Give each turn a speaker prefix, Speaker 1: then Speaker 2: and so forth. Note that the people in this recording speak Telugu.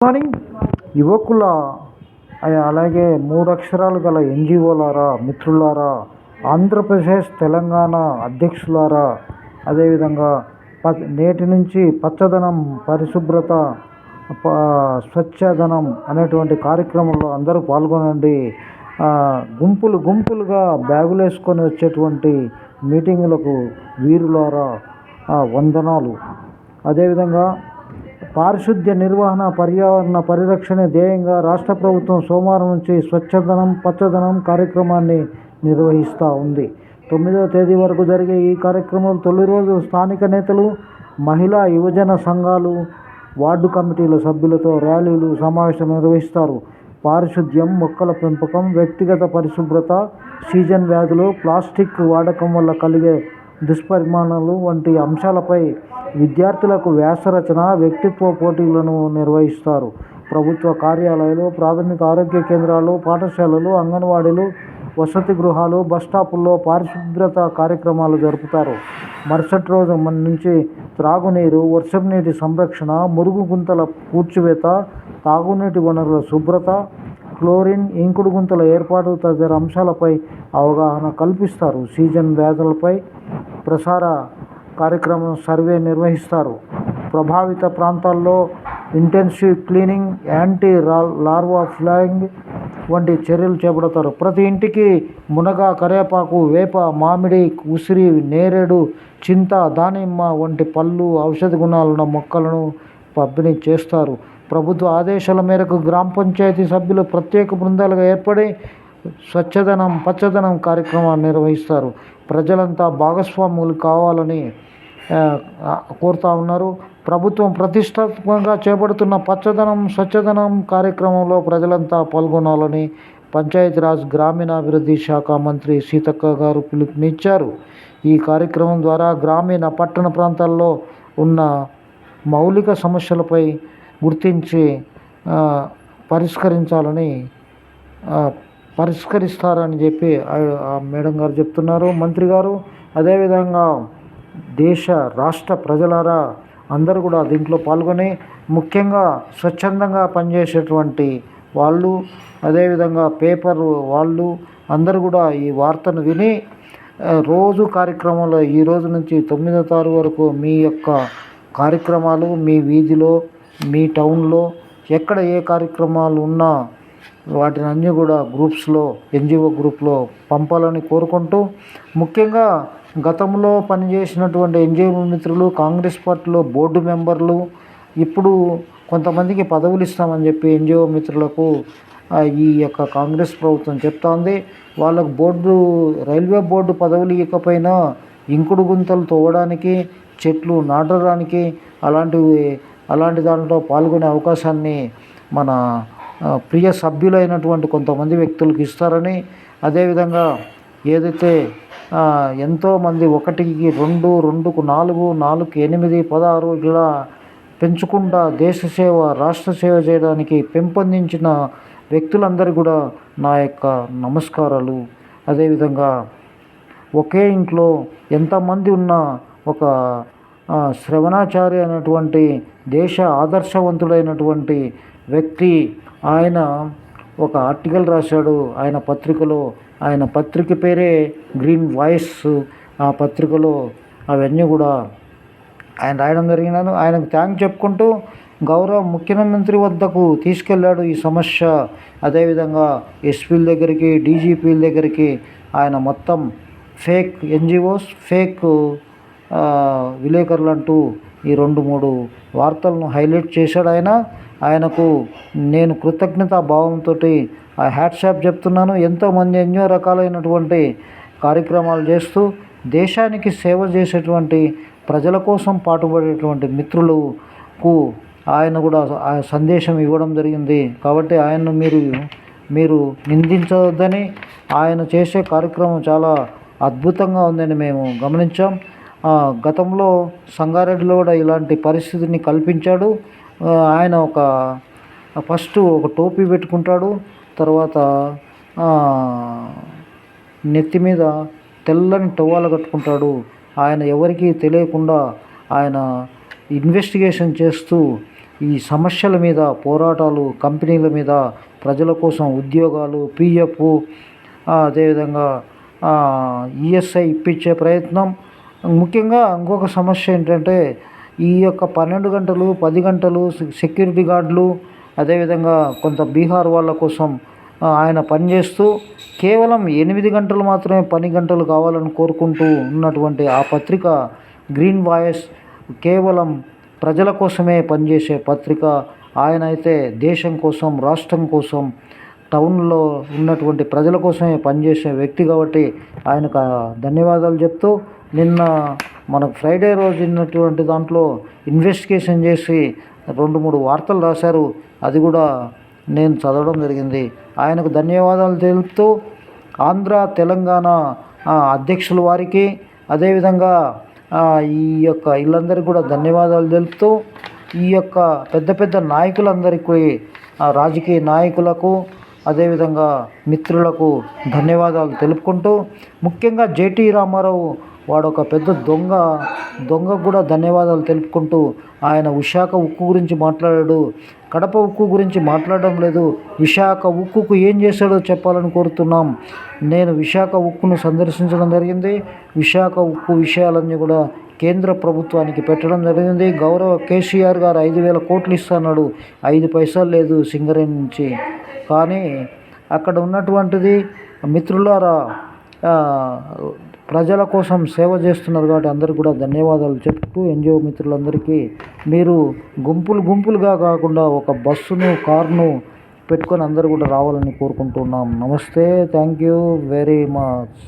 Speaker 1: మార్నింగ్ యువకుల అలాగే మూడు అక్షరాలు గల ఎన్జిఓలారా మిత్రులారా ఆంధ్రప్రదేశ్ తెలంగాణ అధ్యక్షులారా అదేవిధంగా ప నేటి నుంచి పచ్చదనం పరిశుభ్రత స్వచ్ఛధనం స్వచ్ఛదనం అనేటువంటి కార్యక్రమంలో అందరూ పాల్గొనండి. గుంపులు గుంపులుగా బ్యాగులు వేసుకొని వచ్చేటువంటి మీటింగులకు వీరులారా వందనాలు. అదేవిధంగా పారిశుద్ధ్య నిర్వహణ పర్యావరణ పరిరక్షణ ధ్యేయంగా రాష్ట్ర ప్రభుత్వం సోమవారం నుంచి స్వచ్ఛదనం పచ్చదనం కార్యక్రమాన్ని నిర్వహిస్తూ ఉంది. తొమ్మిదవ తేదీ వరకు జరిగే ఈ కార్యక్రమం తొలి రోజు స్థానిక నేతలు మహిళా యువజన సంఘాలు వార్డు కమిటీల సభ్యులతో ర్యాలీలు సమావేశం నిర్వహిస్తారు. పారిశుద్ధ్యం మొక్కల పెంపకం వ్యక్తిగత పరిశుభ్రత సీజన్ వ్యాధులు ప్లాస్టిక్ వాడకం వల్ల కలిగే దుష్పరిమాణాలు వంటి అంశాలపై విద్యార్థులకు వ్యాసరచన వ్యక్తిత్వ పోటీలను నిర్వహిస్తారు. ప్రభుత్వ కార్యాలయాలు ప్రాథమిక ఆరోగ్య కేంద్రాలు పాఠశాలలు అంగన్వాడీలు వసతి గృహాలు బస్ స్టాపుల్లో పారిశుభ్రత కార్యక్రమాలు జరుపుతారు. మరుసటి రోజు నుంచి త్రాగునీరు వర్షపు నీటి సంరక్షణ మురుగు గుంతల కూర్చివేత తాగునీటి వనరుల శుభ్రత క్లోరిన్ ఇంకుడు గుంతల ఏర్పాటు తదితర అంశాలపై అవగాహన కల్పిస్తారు. సీజన్ వ్యాధులపై ప్రసార కార్యక్రమం సర్వే నిర్వహిస్తారు. ప్రభావిత ప్రాంతాల్లో ఇంటెన్సివ్ క్లీనింగ్ యాంటీ లార్వా ఫ్లాయింగ్ వంటి చర్యలు చేపడతారు. ప్రతి ఇంటికి మునగ కరివేపాకు వేప మామిడి ఉసిరి నేరేడు చింత దానిమ్మ వంటి పళ్ళు ఔషధ గుణాలున్న మొక్కలను పంపిణీ చేస్తారు. ప్రభుత్వ ఆదేశాల మేరకు గ్రామ పంచాయతీ సభ్యులు ప్రత్యేక బృందాలుగా ఏర్పడి స్వచ్ఛదనం పచ్చదనం కార్యక్రమాన్ని నిర్వహిస్తారు. ప్రజలంతా భాగస్వాములు కావాలని కోరుతా ఉన్నారు. ప్రభుత్వం ప్రతిష్టాత్మకంగా చేపడుతున్న పచ్చదనం స్వచ్ఛదనం కార్యక్రమంలో ప్రజలంతా పాల్గొనాలని పంచాయతీరాజ్ గ్రామీణాభివృద్ధి శాఖ మంత్రి సీతక్క గారు పిలుపునిచ్చారు. ఈ కార్యక్రమం ద్వారా గ్రామీణ పట్టణ ప్రాంతాల్లో ఉన్న మౌలిక సమస్యలపై గుర్తించి పరిష్కరించాలని పరిష్కరిస్తారని చెప్పి ఆ- మేడం గారు చెప్తున్నారు. మంత్రి గారు అదేవిధంగా దేశ రాష్ట్ర ప్రజలారా అందరూ కూడా దీంట్లో పాల్గొని ముఖ్యంగా స్వచ్ఛందంగా పనిచేసేటువంటి వాళ్ళు అదేవిధంగా పేపర్ వాళ్ళు అందరూ కూడా ఈ వార్తను విని రోజు కార్యక్రమంలో ఈ రోజు నుంచి తొమ్మిదో తారీఖు వరకు మీ యొక్క కార్యక్రమాలు మీ వీధిలో మీ టౌన్లో ఎక్కడ ఏ కార్యక్రమాలు ఉన్నా వాటిని అన్నీ కూడా గ్రూప్స్లో ఎన్జిఓ గ్రూప్లో పంపాలని కోరుకుంటూ ముఖ్యంగా గతంలో పనిచేసినటువంటి ఎన్జిఓ మిత్రులు కాంగ్రెస్ పార్టీలో బోర్డు మెంబర్లు ఇప్పుడు కొంతమందికి పదవులు ఇస్తామని చెప్పి ఎన్జిఓ మిత్రులకు ఈ యొక్క కాంగ్రెస్ ప్రభుత్వం చెప్తోంది. వాళ్ళకు బోర్డు రైల్వే బోర్డు పదవులు ఇవ్వకపోయినా ఇంకుడు గుంతలు తవ్వడానికి చెట్లు నాటడానికి అలాంటివి అలాంటి దాంట్లో పాల్గొనే అవకాశాన్ని మన ప్రియ సభ్యులైనటువంటి కొంతమంది వ్యక్తులకు ఇస్తారని అదేవిధంగా ఏదైతే ఎంతోమంది ఒకటికి రెండు రెండుకు నాలుగు నాలుగు ఎనిమిది పదహారు ఇలా పెంచుకుంటా దేశ సేవ రాష్ట్ర సేవ చేయడానికి పెంపొందించిన వ్యక్తులందరూ కూడా నా యొక్క నమస్కారాలు. అదేవిధంగా ఒకే ఇంట్లో ఎంతమంది ఉన్నా ఒక శ్రవణాచారి అనేటువంటి దేశ ఆదర్శవంతుడైనటువంటి వ్యక్తి ఆయన ఒక ఆర్టికల్ రాశాడు ఆయన పత్రికలో. ఆయన పత్రిక పేరే గ్రీన్ వాయిస్. ఆ పత్రికలో అవన్నీ కూడా ఆయన రాయడం జరిగినాను. ఆయనకు థ్యాంక్ చెప్పుకుంటూ గౌరవ ముఖ్యమంత్రి వద్దకు తీసుకెళ్ళాడు ఈ సమస్య. అదేవిధంగా ఎస్పీల దగ్గరికి డీజీపీల దగ్గరికి ఆయన మొత్తం ఫేక్ ఎన్జిఓస్ ఫేక్ విలేకరులంటూ విలేకరులు అంటూ ఈ రెండు మూడు వార్తలను హైలైట్ చేశాడు ఆయన. ఆయనకు నేను కృతజ్ఞతా భావంతో ఆ హ్యాట్సాప్ చెప్తున్నాను. ఎంతోమంది ఎన్నో రకాలైనటువంటి కార్యక్రమాలు చేస్తూ దేశానికి సేవ చేసేటువంటి ప్రజల కోసం పాటుపడేటువంటి మిత్రులకు ఆయన కూడా ఆ సందేశం ఇవ్వడం జరిగింది. కాబట్టి ఆయన్ను మీరు మీరు నిందించవద్దని ఆయన చేసే కార్యక్రమం చాలా అద్భుతంగా ఉందని మేము గమనించాం. గతంలో సంగారెడ్డిలో కూడా ఇలాంటి పరిస్థితిని కల్పించాడు. ఆయన ఒక ఫస్ట్ ఒక టోపీ పెట్టుకుంటాడు తర్వాత నెత్తి మీద తెల్లని టవాల కట్టుకుంటాడు. ఆయన ఎవరికీ తెలియకుండా ఆయన ఇన్వెస్టిగేషన్ చేస్తూ ఈ సమస్యల మీద పోరాటాలు కంపెనీల మీద ప్రజల కోసం ఉద్యోగాలు పిఎఫ్ అదేవిధంగా ఈఎస్ఐ ఇప్పించే ప్రయత్నం. ముఖ్యంగా ఇంకొక సమస్య ఏంటంటే ఈ యొక్క పన్నెండు గంటలు పది గంటలు సెక్యూరిటీ గార్డులు అదేవిధంగా కొంత బీహార్ వాళ్ళ కోసం ఆయన పనిచేస్తూ కేవలం ఎనిమిది గంటలు మాత్రమే పని గంటలు కావాలని కోరుకుంటూ ఉన్నటువంటి ఆ పత్రిక గ్రీన్ వాయిస్ కేవలం ప్రజల కోసమే పనిచేసే పత్రిక. ఆయన అయితే దేశం కోసం రాష్ట్రం కోసం టౌన్లో ఉన్నటువంటి ప్రజల కోసమే పనిచేసే వ్యక్తి కాబట్టి ఆయనకు ధన్యవాదాలు చెప్తూ నిన్న మనకు ఫ్రైడే రోజు ఉన్నటువంటి దాంట్లో ఇన్వెస్టిగేషన్ చేసి రెండు మూడు వార్తలు రాశారు. అది కూడా నేను చదవడం జరిగింది. ఆయనకు ధన్యవాదాలు తెలుపుతూ ఆంధ్ర తెలంగాణ అధ్యక్షుల వారికి అదేవిధంగా ఈ యొక్క వీళ్ళందరికీ కూడా ధన్యవాదాలు తెలుపుతూ ఈ యొక్క పెద్ద పెద్ద నాయకులందరికీ రాజకీయ నాయకులకు అదేవిధంగా మిత్రులకు ధన్యవాదాలు తెలుపుకుంటూ ముఖ్యంగా జేటీ రామారావు వాడు ఒక పెద్ద దొంగ. దొంగకు కూడా ధన్యవాదాలు తెలుపుకుంటూ ఆయన విశాఖ ఉక్కు గురించి మాట్లాడాడు. కడప ఉక్కు గురించి మాట్లాడడం లేదు. విశాఖ ఉక్కుకు ఏం చేశాడో చెప్పాలని కోరుతున్నాం. నేను విశాఖ ఉక్కును సందర్శించడం జరిగింది. విశాఖ ఉక్కు విషయాలన్నీ కూడా కేంద్ర ప్రభుత్వానికి పెట్టడం జరిగింది. గౌరవ కేసీఆర్ గారు ఐదు వేల కోట్లు ఇస్తాన్నాడు. ఐదు పైసలు లేదు సింగరేణి నుంచి. కానీ అక్కడ ఉన్నటువంటిది మిత్రులారా ప్రజల కోసం సేవ చేస్తున్నారు కాబట్టి అందరికీ కూడా ధన్యవాదాలు చెప్తూ ఎన్జిఓ మిత్రులందరికీ మీరు గుంపులు గుంపులుగా కాకుండా ఒక బస్సును కారును పెట్టుకొని అందరూ కూడా రావాలని కోరుకుంటున్నాం. నమస్తే థ్యాంక్ యూ వెరీ మచ్.